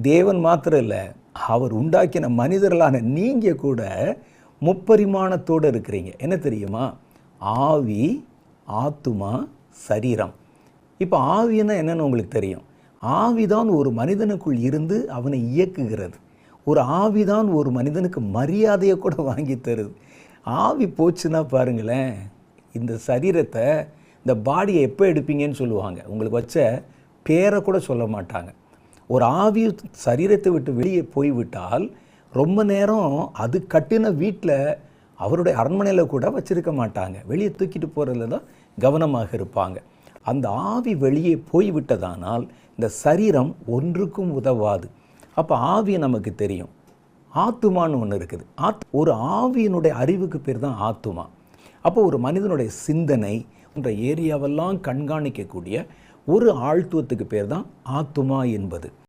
தேவன் மாத்திரம் இல்லை அவர் உண்டாக்கின மனிதர்களான நீங்கள் கூட முப்பரிமாணத்தோடு இருக்கிறீங்க. என்ன தெரியுமா? ஆவி ஆத்துமா சரீரம். இப்போ ஆவின்னா என்னன்னு உங்களுக்கு தெரியும். ஆவிதான் ஒரு மனிதனுக்குள் இருந்து அவனை இயக்குகிறது. ஒரு ஆவிதான் ஒரு மனிதனுக்கு மரியாதையை கூட வாங்கி தருது. ஆவி போச்சுன்னா பாருங்களேன் இந்த சரீரத்தை இந்த பாடியை எப்போ எடுப்பீங்கன்னு சொல்லுவாங்க. உங்களுக்கு வச்ச பேரை கூட சொல்ல மாட்டாங்க. ஒரு ஆவி சரீரத்தை விட்டு வெளியே போய்விட்டால் ரொம்ப நேரம் அது கட்டின வீட்டில் அவருடைய அரண்மனையில் கூட வச்சிருக்க மாட்டாங்க. வெளியே தூக்கிட்டு போகிறதுல தான் கவனமாக இருப்பாங்க. அந்த ஆவி வெளியே போய்விட்டதானால் இந்த சரீரம் ஒன்றுக்கும் உதவாது. அப்போ ஆவி நமக்கு தெரியும். ஆத்துமான்னு ஒன்று இருக்குது. ஆத் ஒரு ஆவியினுடைய அறிவுக்கு பேர் தான் ஆத்துமா. அப்போ ஒரு மனிதனுடைய சிந்தனை என்ற ஏரியாவெல்லாம் கண்காணிக்கக்கூடிய ஒரு ஆழ்த்துவத்துக்கு பேர் தான் ஆத்துமா என்பது.